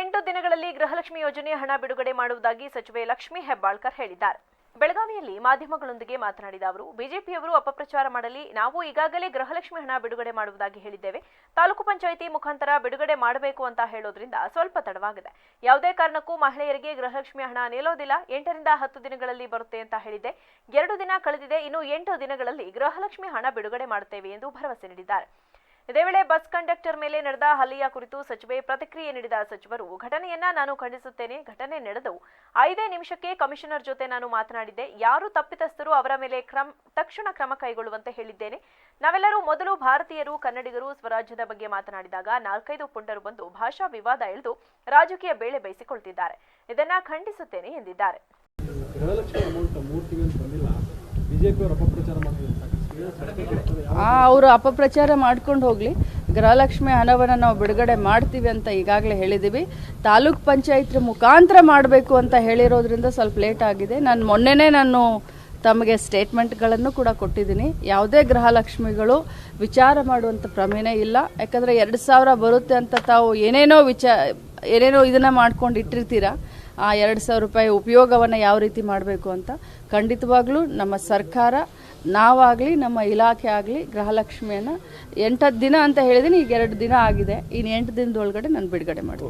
ಎಂಟು ದಿನಗಳಲ್ಲಿ ಗೃಹಲಕ್ಷ್ಮಿ ಯೋಜನೆ ಹಣ ಬಿಡುಗಡೆ ಮಾಡುವುದಾಗಿ ಸಚಿವೆ ಲಕ್ಷ್ಮಿ ಹೆಬ್ಬಾಳ್ಕರ್ ಹೇಳಿದ್ದಾರೆ. ಬೆಳಗಾವಿಯಲ್ಲಿ ಮಾಧ್ಯಮಗಳೊಂದಿಗೆ ಮಾತನಾಡಿದ ಅವರು, ಬಿಜೆಪಿಯವರು ಅಪಪ್ರಚಾರ ಮಾಡಲಿ, ನಾವು ಈಗಾಗಲೇ ಗೃಹಲಕ್ಷ್ಮಿ ಹಣ ಬಿಡುಗಡೆ ಮಾಡುವುದಾಗಿ ಹೇಳಿದ್ದೇವೆ. ತಾಲೂಕು ಪಂಚಾಯಿತಿ ಮುಖಾಂತರ ಬಿಡುಗಡೆ ಮಾಡಬೇಕು ಅಂತ ಹೇಳೋದ್ರಿಂದ ಸ್ವಲ್ಪ ತಡವಾಗಿದೆ. ಯಾವುದೇ ಕಾರಣಕ್ಕೂ ಮಹಿಳೆಯರಿಗೆ ಗೃಹಲಕ್ಷ್ಮಿ ಹಣ ನಿಲ್ಲೋದಿಲ್ಲ ಎಂಟರಿಂದ ಹತ್ತು ದಿನಗಳಲ್ಲಿ ಬರುತ್ತೆ ಅಂತ ಹೇಳಿದೆ ಎರಡು ದಿನ ಕಳೆದಿದೆ. ಇನ್ನು ಎಂಟು ದಿನಗಳಲ್ಲಿ ಗೃಹಲಕ್ಷ್ಮಿ ಹಣ ಬಿಡುಗಡೆ ಮಾಡುತ್ತೇವೆ ಎಂದು ಭರವಸೆ ನೀಡಿದ್ದಾರೆ. ಇದೇ ವೇಳೆ ಬಸ್ ಕಂಡಕ್ಟರ್ ಮೇಲೆ ನಡೆದ ಹಲ್ಲೆಯ ಕುರಿತು ಸಚಿವೆ ಪ್ರತಿಕ್ರಿಯೆ ನೀಡಿದ ಸಚಿವರು, ಘಟನೆಯನ್ನ ನಾನು ಖಂಡಿಸುತ್ತೇನೆ. ಘಟನೆ ನಡೆದು ಐದೇ ನಿಮಿಷಕ್ಕೆ ಕಮಿಷನರ್ ಜೊತೆ ನಾನು ಮಾತನಾಡಿದ್ದೆ. ಯಾರು ತಪ್ಪಿತಸ್ಥರು ಅವರ ಮೇಲೆ ಕ್ರಮ, ತಕ್ಷಣ ಕ್ರಮ ಕೈಗೊಳ್ಳುವಂತೆ ಹೇಳಿದ್ದೇನೆ. ನಾವೆಲ್ಲರೂ ಮೊದಲು ಭಾರತೀಯರು, ಕನ್ನಡಿಗರು, ಸ್ವರಾಜ್ಯದ ಬಗ್ಗೆ ಮಾತನಾಡಿದಾಗ ನಾಲ್ಕೈದು ಪುಂಡರು ಬಂದು ಭಾಷಾ ವಿವಾದ ಎಳೆದು ರಾಜಕೀಯ ಬೇಳೆ ಬೈಸಿಕೊಳ್ತಿದ್ದಾರೆ ಇದನ್ನ ಖಂಡಿಸುತ್ತೇನೆ ಎಂದಿದ್ದಾರೆ. ಅವರು ಅಪಪ್ರಚಾರ ಮಾಡ್ಕೊಂಡು ಹೋಗಲಿ. ಗೃಹಲಕ್ಷ್ಮಿ ಹಣವನ್ನು ನಾವು ಬಿಡುಗಡೆ ಮಾಡ್ತೀವಿ ಅಂತ ಈಗಾಗಲೇ ಹೇಳಿದ್ದೀವಿ ತಾಲೂಕ್ ಪಂಚಾಯತ್ ಮುಖಾಂತರ ಮಾಡಬೇಕು ಅಂತ ಹೇಳಿರೋದ್ರಿಂದ ಸ್ವಲ್ಪ ಲೇಟ್ ಆಗಿದೆ. ನಾನು ಮೊನ್ನೆನೇ ನಾನು ತಮಗೆ ಸ್ಟೇಟ್ಮೆಂಟ್ಗಳನ್ನು ಕೂಡ ಕೊಟ್ಟಿದ್ದೀನಿ. ಯಾವುದೇ ಗೃಹಲಕ್ಷ್ಮಿಗಳು ವಿಚಾರ ಮಾಡುವಂಥ ಪ್ರಮೇನೇ ಇಲ್ಲ. ಯಾಕಂದರೆ ಎರಡು ಸಾವಿರ ಬರುತ್ತೆ ಅಂತ ತಾವು ಏನೇನೋ ವಿಚಾರ ಏನೇನೋ ಇದನ್ನು ಮಾಡ್ಕೊಂಡು ಇಟ್ಟಿರ್ತೀರಾ. ಆ ಎರಡು ಸಾವಿರ ರೂಪಾಯಿ ಉಪಯೋಗವನ್ನು ಯಾವ ರೀತಿ ಮಾಡಬೇಕು ಅಂತ ಖಂಡಿತವಾಗ್ಲೂ ನಮ್ಮ ಸರ್ಕಾರ ನಾವಾಗಲಿ, ನಮ್ಮ ಇಲಾಖೆ ಆಗಲಿ ಗೃಹಲಕ್ಷ್ಮಿಯನ್ನು ಎಂಟತ್ತು ದಿನ ಅಂತ ಹೇಳಿದಿನಿ, ಈಗ ಎರಡು ದಿನ ಆಗಿದೆ. ಇನ್ನು ಎಂಟು ದಿನದೊಳಗಡೆ ನಾನು ಬಿಡುಗಡೆ ಮಾಡ್ತೀನಿ.